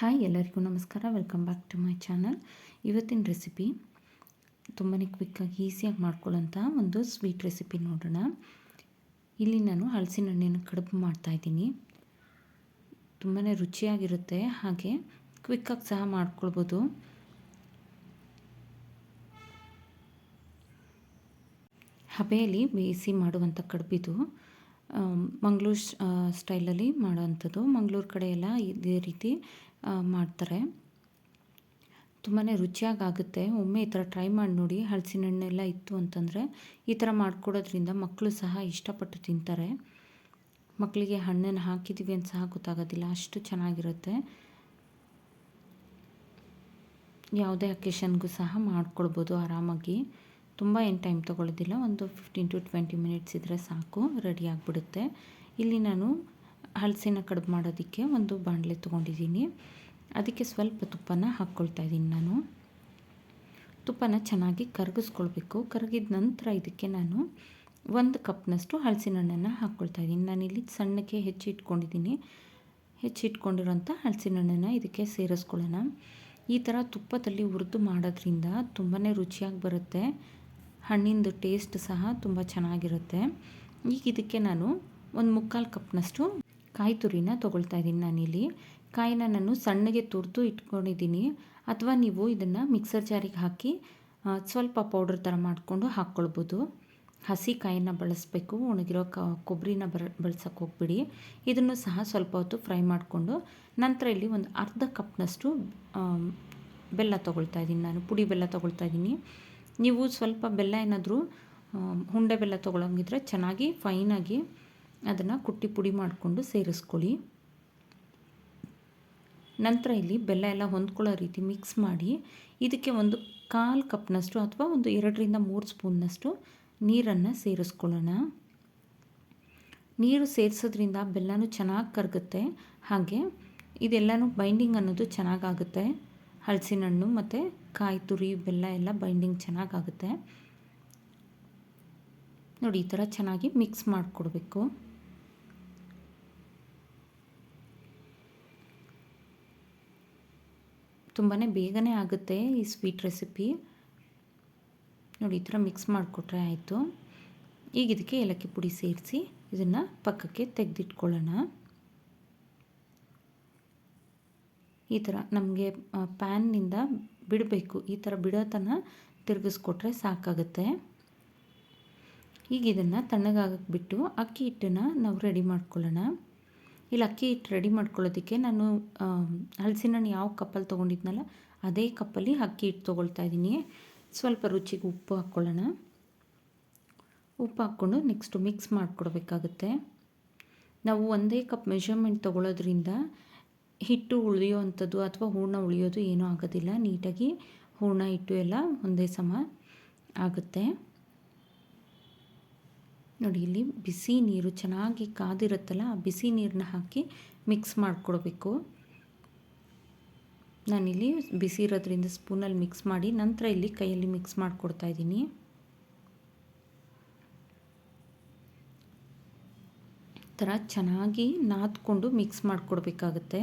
Hi, ಎಲ್ಲರಿಗೂ ನಮಸ್ಕಾರ. Welcome back to my channel ಇವತ್ತಿನ ರೆಸಿಪಿ ತುಂಬಾ ಕ್ವಿಕ್ಕಾಗಿ ಈಸಿಯಾಗಿ ಮಾಡ್ಕೊಳ್ಳೋಂಥ ಒಂದು ಸ್ವೀಟ್ ರೆಸಿಪಿ ನೋಡೋಣ. ಇಲ್ಲಿ ನಾನು ಹಲಸಿನ ಹಣ್ಣಿನ ಕಡುಬು ಮಾಡ್ತಾಯಿದ್ದೀನಿ ತುಂಬಾ ರುಚಿಯಾಗಿರುತ್ತೆ, ಹಾಗೆ ಕ್ವಿಕ್ಕಾಗಿ ಸಹ ಮಾಡ್ಕೊಳ್ಬೋದು. ಹಬೆಯಲ್ಲಿ ಬೇಯಿಸಿ ಮಾಡುವಂಥ ಕಡುಬಿದು ಮಂಗಳೂರು ಸ್ಟೈಲಲ್ಲಿ ಮಾಡೋವಂಥದ್ದು. ಮಂಗ್ಳೂರು ಕಡೆ ಎಲ್ಲ ಇದೇ ರೀತಿ ಮಾಡ್ತಾರೆ. ತುಂಬಾ ರುಚಿಯಾಗುತ್ತೆ ಒಮ್ಮೆ ಈ ಥರ ಟ್ರೈ ಮಾಡಿ ನೋಡಿ. ಹಲಸಿನ ಹಣ್ಣೆಲ್ಲ ಇತ್ತು ಅಂತಂದರೆ ಈ ಥರ ಮಾಡಿಕೊಡೋದ್ರಿಂದ ಮಕ್ಕಳು ಸಹ ಇಷ್ಟಪಟ್ಟು ತಿಂತಾರೆ. ಮಕ್ಕಳಿಗೆ ಹಣ್ಣನ್ನು ಹಾಕಿದ್ದೀವಿ ಅಂತ ಸಹ ಗೊತ್ತಾಗೋದಿಲ್ಲ. ಅಷ್ಟು ಚೆನ್ನಾಗಿರುತ್ತೆ. ಯಾವುದೇ ಅಕೇಶನ್ಗೂ ಸಹ ಮಾಡ್ಕೊಳ್ಬೋದು ಆರಾಮಾಗಿ. ತುಂಬ ಏನು ಟೈಮ್ ತೊಗೊಳ್ಳೋದಿಲ್ಲ ಒಂದು ಫಿಫ್ಟೀನ್ ಟು ಟ್ವೆಂಟಿ ಮಿನಿಟ್ಸ್ ಇದ್ದರೆ ಸಾಕು ರೆಡಿ ಆಗಿಬಿಡುತ್ತೆ. ಇಲ್ಲಿ ನಾನು ಹಲಸಿನ ಕಡುಬು ಮಾಡೋದಕ್ಕೆ ಒಂದು ಬಾಣಲೆ ತೊಗೊಂಡಿದ್ದೀನಿ. ಅದಕ್ಕೆ ಸ್ವಲ್ಪ ತುಪ್ಪನ ಹಾಕ್ಕೊಳ್ತಾ ಇದ್ದೀನಿ ನಾನು. ತುಪ್ಪನ ಚೆನ್ನಾಗಿ ಕರಗಿಸ್ಕೊಳ್ಬೇಕು. ಕರಗಿದ ನಂತರ ಇದಕ್ಕೆ ನಾನು ಒಂದು ಕಪ್ನಷ್ಟು ಹಲಸಿನ ಹಣ್ಣನ್ನು ಹಾಕ್ಕೊಳ್ತಾ ಇದ್ದೀನಿ ನಾನಿಲ್ಲಿ ಸಣ್ಣಕ್ಕೆ ಹೆಚ್ಚಿಟ್ಕೊಂಡಿದ್ದೀನಿ. ಹೆಚ್ಚಿಟ್ಕೊಂಡಿರೋಂಥ ಹಲಸಿನ ಹಣ್ಣನ್ನು ಇದಕ್ಕೆ ಸೇರಿಸ್ಕೊಳ್ಳೋಣ. ಈ ಥರ ತುಪ್ಪದಲ್ಲಿ ಹುರಿದು ಮಾಡೋದ್ರಿಂದ ತುಂಬಾ ರುಚಿಯಾಗಿ ಬರುತ್ತೆ. ಹಣ್ಣಿಂದು ಟೇಸ್ಟ್ ಸಹ ತುಂಬ ಚೆನ್ನಾಗಿರುತ್ತೆ. ಈಗ ಇದಕ್ಕೆ ನಾನು ಒಂದು ಮುಕ್ಕಾಲು ಕಪ್ನಷ್ಟು ಕಾಯಿ ತುರಿನ ತೊಗೊಳ್ತಾ ಇದ್ದೀನಿ ನಾನಿಲ್ಲಿ. ಕಾಯಿನ ನಾನು ಸಣ್ಣಗೆ ತುರಿದು ಇಟ್ಕೊಂಡಿದ್ದೀನಿ. ಅಥವಾ ನೀವು ಇದನ್ನು ಮಿಕ್ಸರ್ ಜಾರಿಗೆ ಹಾಕಿ ಸ್ವಲ್ಪ ಪೌಡ್ರ್ ಥರ ಮಾಡಿಕೊಂಡು ಹಾಕ್ಕೊಳ್ಬೋದು ಹಸಿ ಕಾಯಿನ ಬಳಸಬೇಕು, ಒಣಗಿರೋ ಕ ಕೊಬ್ಬರಿನ ಬರ, ಬಳಸೋಕೆ ಹೋಗ್ಬಿಡಿ. ಇದನ್ನು ಸಹ ಸ್ವಲ್ಪ ಹೊತ್ತು ಫ್ರೈ ಮಾಡಿಕೊಂಡು, ನಂತರ ಇಲ್ಲಿ ಒಂದು ಅರ್ಧ ಕಪ್ನಷ್ಟು ಬೆಲ್ಲ ತೊಗೊಳ್ತಾ ಇದ್ದೀನಿ ನಾನು, ಪುಡಿ ಬೆಲ್ಲ ತೊಗೊಳ್ತಾ ಇದ್ದೀನಿ. ನೀವು ಸ್ವಲ್ಪ ಬೆಲ್ಲ ಏನಾದರೂ ಹುಂಡೆ ಬೆಲ್ಲ ತೊಗೊಳಂಗಿದ್ರೆ ಚೆನ್ನಾಗಿ ಫೈನಾಗಿ ಅದನ್ನು ಕುಟ್ಟಿ ಪುಡಿ ಮಾಡಿಕೊಂಡು ಸೇರಿಸ್ಕೊಳ್ಳಿ. ನಂತರ ಇಲ್ಲಿ ಬೆಲ್ಲ ಎಲ್ಲ ಹೊಂದ್ಕೊಳ್ಳೋ ರೀತಿ ಮಿಕ್ಸ್ ಮಾಡಿ, ಇದಕ್ಕೆ ಒಂದು ಕಾಲು ಕಪ್ನಷ್ಟು ಅಥವಾ ಒಂದು ಎರಡರಿಂದ ಮೂರು ಸ್ಪೂನ್ನಷ್ಟು ನೀರನ್ನು ಸೇರಿಸ್ಕೊಳ್ಳೋಣ. ನೀರು ಸೇರಿಸೋದ್ರಿಂದ ಬೆಲ್ಲನೂ ಚೆನ್ನಾಗಿ ಕರಗುತ್ತೆ, ಹಾಗೆ ಇದೆಲ್ಲನೂ ಬೈಂಡಿಂಗ್ ಅನ್ನೋದು ಚೆನ್ನಾಗಾಗುತ್ತೆ. ಹಲಸಿನ ಹಣ್ಣು ಮತ್ತು ಕಾಯಿ ತುರಿ ಬೆಲ್ಲ ಎಲ್ಲ ಬೈಂಡಿಂಗ್ ಚೆನ್ನಾಗಾಗುತ್ತೆ. ನೋಡಿ, ಈ ಥರ ಚೆನ್ನಾಗಿ ಮಿಕ್ಸ್ ಮಾಡಿಕೊಡ್ಬೇಕು. ತುಂಬಾ ಬೇಗನೆ ಆಗುತ್ತೆ ಈ ಸ್ವೀಟ್ ರೆಸಿಪಿ ನೋಡಿ, ಈ ಥರ ಮಿಕ್ಸ್ ಮಾಡಿಕೊಟ್ರೆ ಆಯಿತು. ಈಗ ಇದಕ್ಕೆ ಏಲಕ್ಕಿ ಪುಡಿ ಸೇರಿಸಿ, ಇದನ್ನು ಪಕ್ಕಕ್ಕೆ ತೆಗೆದಿಟ್ಕೊಳ್ಳೋಣ. ಈ ಥರ ನಮಗೆ ಪ್ಯಾನ್ನಿಂದ ಬಿಡಬೇಕು. ಈ ಥರ ಬಿಡೋತನ ತಿರುಗಿಸ್ಕೊಟ್ರೆ ಸಾಕಾಗುತ್ತೆ. ಈಗ ಇದನ್ನು ತಣ್ಣಗಾಗಕ್ಕೆ ಬಿಟ್ಟು ಅಕ್ಕಿ ಹಿಟ್ಟನ್ನು ನಾವು ರೆಡಿ ಮಾಡ್ಕೊಳ್ಳೋಣ. ಇಲ್ಲಿ, ಅಕ್ಕಿ ಹಿಟ್ಟು ರೆಡಿ ಮಾಡ್ಕೊಳ್ಳೋದಕ್ಕೆ ನಾನು ಹಲಸಿನ ಯಾವ ಕಪ್ಪಲ್ಲಿ ತೊಗೊಂಡಿದ್ನಲ್ಲ, ಅದೇ ಕಪ್ಪಲ್ಲಿ ಅಕ್ಕಿ ಹಿಟ್ಟು ತೊಗೊಳ್ತಾ ಇದ್ದೀನಿ. ಸ್ವಲ್ಪ ರುಚಿಗೆ ಉಪ್ಪು ಹಾಕ್ಕೊಳ್ಳೋಣ. ಉಪ್ಪು ಹಾಕ್ಕೊಂಡು ನೆಕ್ಸ್ಟು ಮಿಕ್ಸ್ ಮಾಡಿಕೊಡ್ಬೇಕಾಗುತ್ತೆ. ನಾವು ಒಂದೇ ಕಪ್ ಮೆಷರ್ಮೆಂಟ್ ತೊಗೊಳೋದ್ರಿಂದ ಹಿಟ್ಟು ಉಳಿಯೋ ಅಂಥದ್ದು ಅಥವಾ ಹೂರ್ಣ ಉಳಿಯೋದು ಏನೂ ಆಗೋದಿಲ್ಲ. ನೀಟಾಗಿ ಹೂರ್ಣ ಹಿಟ್ಟು ಎಲ್ಲ ಒಂದೇ ಸಮ ಆಗುತ್ತೆ. ನೋಡಿ, ಇಲ್ಲಿ ಬಿಸಿ ನೀರು ಚೆನ್ನಾಗಿ ಕಾದಿರುತ್ತಲ್ಲ, ಆ ಬಿಸಿ ನೀರನ್ನ ಹಾಕಿ ಮಿಕ್ಸ್ ಮಾಡಿಕೊಡ್ಬೇಕು. ನಾನಿಲ್ಲಿ ಬಿಸಿ ಇರೋದ್ರಿಂದ ಸ್ಪೂನಲ್ಲಿ ಮಿಕ್ಸ್ ಮಾಡಿ ನಂತರ ಇಲ್ಲಿ ಕೈಯಲ್ಲಿ ಮಿಕ್ಸ್ ಮಾಡಿಕೊಡ್ತಾ ಇದ್ದೀನಿ. ಥರ ಚೆನ್ನಾಗಿ ನಾದ್ಕೊಂಡು ಮಿಕ್ಸ್ ಮಾಡಿಕೊಡ್ಬೇಕಾಗತ್ತೆ.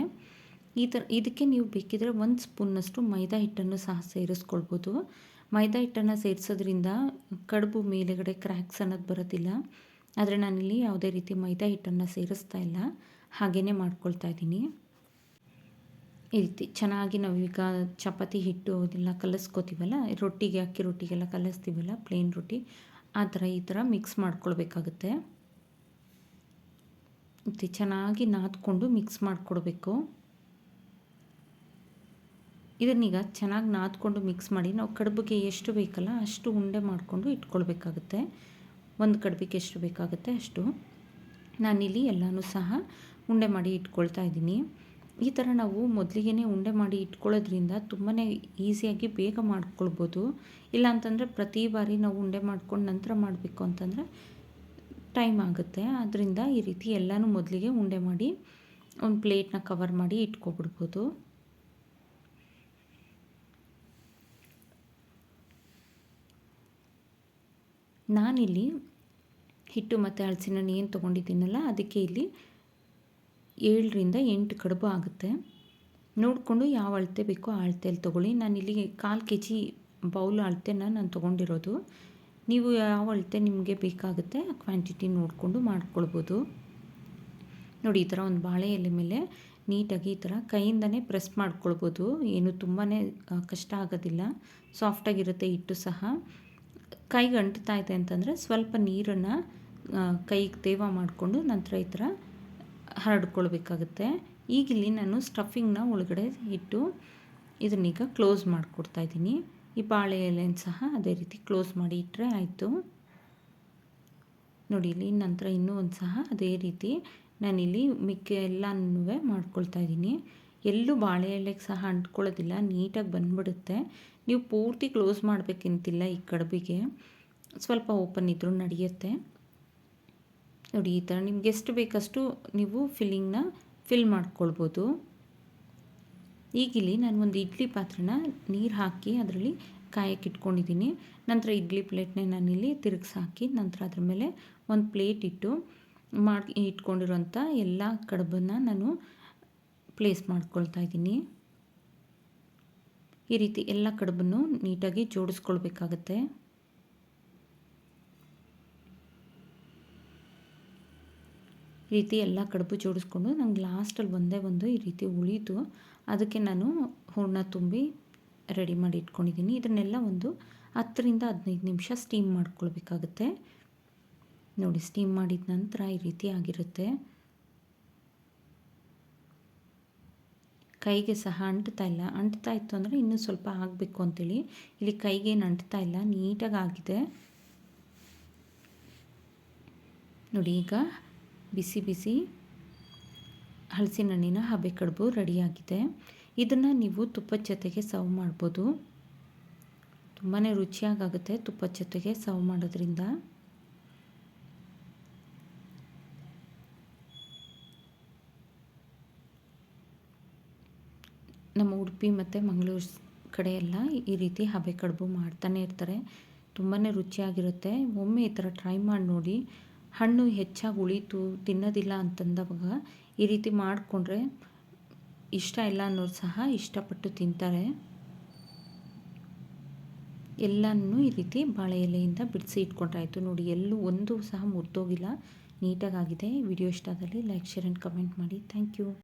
ಈ ಥರ ಇದಕ್ಕೆ ನೀವು ಬೇಕಿದ್ರೆ ಒಂದು ಸ್ಪೂನ್ನಷ್ಟು ಮೈದಾ ಹಿಟ್ಟನ್ನು ಸಹ ಸೇರಿಸ್ಕೊಳ್ಬೋದು. ಮೈದಾ ಹಿಟ್ಟನ್ನು ಸೇರಿಸೋದ್ರಿಂದ ಕಡುಬು ಮೇಲೆಗಡೆ ಕ್ರ್ಯಾಕ್ಸ್ ಅನ್ನೋದು ಬರೋದಿಲ್ಲ. ಆದರೆ ನಾನಿಲ್ಲಿ ಯಾವುದೇ ರೀತಿ ಮೈದಾ ಹಿಟ್ಟನ್ನು ಸೇರಿಸ್ತಾ ಇಲ್ಲ. ಹಾಗೇ ಮಾಡ್ಕೊಳ್ತಾ ಇದ್ದೀನಿ. ಈ ರೀತಿ ಚೆನ್ನಾಗಿ ನಾವೀಗ ಚಪಾತಿ ಹಿಟ್ಟು ಅದೆಲ್ಲ ಕಲಿಸ್ಕೋತೀವಲ್ಲ, ರೊಟ್ಟಿಗೆ ಅಕ್ಕಿ ರೊಟ್ಟಿಗೆಲ್ಲ ಕಲಿಸ್ತೀವಲ್ಲ ಪ್ಲೇನ್ ರೊಟ್ಟಿ, ಆ ಥರ ಈ ಥರ ಮಿಕ್ಸ್ ಮಾಡ್ಕೊಳ್ಬೇಕಾಗುತ್ತೆ. ಮತ್ತು ಚೆನ್ನಾಗಿ ನಾದ್ಕೊಂಡು ಮಿಕ್ಸ್ ಮಾಡಿಕೊಡ್ಬೇಕು. ಇದನ್ನೀಗ ಚೆನ್ನಾಗಿ ನಾದ್ಕೊಂಡು ಮಿಕ್ಸ್ ಮಾಡಿ, ನಾವು ಕಡುಬಿಗೆ ಎಷ್ಟು ಬೇಕಲ್ಲ ಅಷ್ಟು ಉಂಡೆ ಮಾಡಿಕೊಂಡು ಇಟ್ಕೊಳ್ಬೇಕಾಗುತ್ತೆ. ಒಂದು ಕಡುಬಿಗೆ ಎಷ್ಟು ಬೇಕಾಗುತ್ತೆ ಅಷ್ಟು. ನಾನಿಲ್ಲಿ ಎಲ್ಲನೂ ಸಹ ಉಂಡೆ ಮಾಡಿ ಇಟ್ಕೊಳ್ತಾ ಇದ್ದೀನಿ. ಈ ಥರ ನಾವು ಮೊದಲಿಗೆ ಉಂಡೆ ಮಾಡಿ ಇಟ್ಕೊಳ್ಳೋದ್ರಿಂದ ತುಂಬಾ ಈಸಿಯಾಗಿ ಬೇಗ ಮಾಡ್ಕೊಳ್ಬೋದು. ಇಲ್ಲಾಂತಂದರೆ ಪ್ರತಿ ಬಾರಿ ನಾವು ಉಂಡೆ ಮಾಡ್ಕೊಂಡು ನಂತರ ಮಾಡಬೇಕು ಅಂತಂದರೆ ಟೈಮ್ ಆಗುತ್ತೆ. ಆದ್ದರಿಂದ ಈ ರೀತಿ ಎಲ್ಲನೂ ಮೊದಲಿಗೆ ಉಂಡೆ ಮಾಡಿ ಒಂದು ಪ್ಲೇಟ್ನ ಕವರ್ ಮಾಡಿ ಇಟ್ಕೊಬಿಡ್ಬೋದು. ನಾನಿಲ್ಲಿ ಹಿಟ್ಟು ಮತ್ತು ಹಲಸಿನ ಏನು ತೊಗೊಂಡಿದ್ದೀನಲ್ಲ, ಅದಕ್ಕೆ ಇಲ್ಲಿ ಏಳರಿಂದ ಎಂಟು ಕಡುಬು ಆಗುತ್ತೆ. ನೋಡಿಕೊಂಡು ಯಾವ ಅಳತೆ ಬೇಕೋ ಆ ಅಳತೆಯಲ್ಲಿ ತೊಗೊಳ್ಳಿ. ನಾನಿಲ್ಲಿ ಕಾಲು ಕೆ ಜಿ ಬೌಲ್ ಅಳತೆನ ನಾನು ತೊಗೊಂಡಿರೋದು. ನೀವು ಯಾವ ಅಳತೆ ನಿಮಗೆ ಬೇಕಾಗುತ್ತೆ ಆ ಕ್ವಾಂಟಿಟಿ ನೋಡಿಕೊಂಡು ಮಾಡ್ಕೊಳ್ಬೋದು. ನೋಡಿ, ಈ ಥರ ಒಂದು ಬಾಳೆ ಎಲೆ ಮೇಲೆ ನೀಟಾಗಿ ಈ ಥರ ಕೈಯಿಂದನೇ ಪ್ರೆಸ್ ಮಾಡ್ಕೊಳ್ಬೋದು. ಏನು ತುಂಬಾ ಕಷ್ಟ ಆಗೋದಿಲ್ಲ. ಸಾಫ್ಟಾಗಿರುತ್ತೆ ಹಿಟ್ಟು ಸಹ. ಕೈಗೆ ಅಂಟ್ತಾ ಇದೆ ಅಂತಂದರೆ ಸ್ವಲ್ಪ ನೀರನ್ನು ಕೈಗೆ ತೇವ ಮಾಡಿಕೊಂಡು ನಂತರ ಈ ಥರ ಹರಡ್ಕೊಳ್ಬೇಕಾಗುತ್ತೆ. ಈಗಿಲ್ಲಿ ನಾನು ಸ್ಟಫಿಂಗ್ನ ಒಳಗಡೆ ಇಟ್ಟು ಇದನ್ನೀಗ ಕ್ಲೋಸ್ ಮಾಡಿಕೊಡ್ತಾ ಇದ್ದೀನಿ. ಈ ಬಾಳೆ ಎಲೆಯನ್ನು ಸಹ ಅದೇ ರೀತಿ ಕ್ಲೋಸ್ ಮಾಡಿ ಇಟ್ಟರೆ ಆಯಿತು. ನೋಡಿ, ಇಲ್ಲಿ ನಂತರ ಇನ್ನೂ ಒಂದು ಸಹ ಅದೇ ರೀತಿ ನಾನಿಲ್ಲಿ ಮಿಕ್ಕ ಎಲ್ಲನೂ ಮಾಡ್ಕೊಳ್ತಾ ಇದ್ದೀನಿ. ಎಲ್ಲೂ ಬಾಳೆ ಎಲೆಗೆ ಸಹ ಅಂಟ್ಕೊಳ್ಳೋದಿಲ್ಲ, ನೀಟಾಗಿ ಬಂದ್ಬಿಡುತ್ತೆ. ನೀವು ಪೂರ್ತಿ ಕ್ಲೋಸ್ ಮಾಡಬೇಕಂತಿಲ್ಲ ಈ ಕಡುಬಿಗೆ. ಸ್ವಲ್ಪ ಓಪನ್ ಇದ್ದರೂ ನಡೆಯುತ್ತೆ. ನೋಡಿ, ಈ ಥರ ನಿಮ್ಗೆ ಎಷ್ಟು ಬೇಕಷ್ಟು ನೀವು ಫಿಲ್ಲಿಂಗ್ನ ಫಿಲ್ ಮಾಡ್ಕೊಳ್ಬೋದು. ಈಗಿಲ್ಲಿ ನಾನು ಒಂದು ಇಡ್ಲಿ ಪಾತ್ರನ ನೀರು ಹಾಕಿ ಅದರಲ್ಲಿ ಕಾಯಕ್ಕೆ ಇಟ್ಕೊಂಡಿದ್ದೀನಿ. ನಂತರ ಇಡ್ಲಿ ಪ್ಲೇಟ್ನೇ ನಾನಿಲ್ಲಿ ತಿರುಗಿಸಿ ಹಾಕಿ ನಂತರ ಅದ್ರ ಮೇಲೆ ಒಂದು ಪ್ಲೇಟ್ ಇಟ್ಟು ಮಾಡಿ ಇಟ್ಕೊಂಡಿರೋಂಥ ಎಲ್ಲ ಕಡುಬನ್ನು ನಾನು ಪ್ಲೇಸ್ ಮಾಡ್ಕೊಳ್ತಾ ಇದ್ದೀನಿ. ಈ ರೀತಿ ಎಲ್ಲ ಕಡುಬನ್ನು ನೀಟಾಗಿ ಜೋಡಿಸ್ಕೊಳ್ಬೇಕಾಗತ್ತೆ. ಈ ರೀತಿ ಎಲ್ಲ ಕಡುಬು ಜೋಡಿಸ್ಕೊಂಡು ನಂಗೆ ಲಾಸ್ಟಲ್ಲಿ ಒಂದೇ ಒಂದು ಈ ರೀತಿ ಉಳಿತು ಅದಕ್ಕೆ ನಾನು ಹೂರ್ಣ ತುಂಬಿ ರೆಡಿ ಮಾಡಿ ಇಟ್ಕೊಂಡಿದ್ದೀನಿ. ಇದನ್ನೆಲ್ಲ ಒಂದು ಹತ್ತರಿಂದ ಹದಿನೈದು ನಿಮಿಷ ಸ್ಟೀಮ್ ಮಾಡ್ಕೊಳ್ಬೇಕಾಗುತ್ತೆ. ನೋಡಿ ಸ್ಟೀಮ್ ಮಾಡಿದ ನಂತರ ಈ ರೀತಿ ಆಗಿರುತ್ತೆ. ಕೈಗೆ ಸಹ ಅಂಟ್ತಾ ಇಲ್ಲ. ಅಂಟ್ತಾ ಇತ್ತು ಅಂದರೆ ಇನ್ನೂ ಸ್ವಲ್ಪ ಆಗಬೇಕು ಅಂತೇಳಿ. ಇಲ್ಲಿ ಕೈಗೇನು ಅಂಟ್ತಾ ಇಲ್ಲ. ನೀಟಾಗಿ ಆಗಿದೆ. ನೋಡಿ, ಈಗ ಬಿಸಿ ಬಿಸಿ ಹಲಸಿನ ಹಣ್ಣಿನ ಹಬೆ ಕಡುಬು ರೆಡಿಯಾಗಿದೆ. ಇದನ್ನು ನೀವು ತುಪ್ಪದ ಜೊತೆಗೆ ಸರ್ವ್ ಮಾಡ್ಬೋದು. ತುಂಬಾ ರುಚಿಯಾಗುತ್ತೆ ತುಪ್ಪದ ಜೊತೆಗೆ ಸರ್ವ್ ಮಾಡೋದ್ರಿಂದ. ನಮ್ಮ ಉಡುಪಿ ಮತ್ತು ಮಂಗಳೂರು ಕಡೆ ಈ ರೀತಿ ಹಬೆ ಕಡುಬು ಮಾಡ್ತಾನೆ ಇರ್ತಾರೆ. ತುಂಬಾ ರುಚಿಯಾಗಿರುತ್ತೆ. ಒಮ್ಮೆ ಈ ಥರ ಟ್ರೈ ಮಾಡಿ ನೋಡಿ. ಹಣ್ಣು ಹೆಚ್ಚಾಗಿ ಉಳಿತು, ತಿನ್ನೋದಿಲ್ಲ ಅಂತಂದವಾಗ ಈ ರೀತಿ ಮಾಡಿಕೊಂಡ್ರೆ ಇಷ್ಟ ಇಲ್ಲ ಅನ್ನೋರು ಸಹ ಇಷ್ಟಪಟ್ಟು ತಿಂತಾರೆ. ಎಲ್ಲನೂ ಈ ರೀತಿ ಬಾಳೆ ಎಲೆಯಿಂದ ಬಿಡಿಸಿ ಇಟ್ಕೊಂಡ್ರಾಯಿತು ನೋಡಿ, ಎಲ್ಲೂ ಒಂದು ಸಹ ಮುರಿದೋಗಿಲ್ಲ. ನೀಟಾಗಾಗಿದೆ. ವಿಡಿಯೋ ಇಷ್ಟ ಆದಲ್ಲಿ ಲೈಕ್, ಶೇರ್ ಆ್ಯಂಡ್ ಕಮೆಂಟ್ ಮಾಡಿ. Thank you.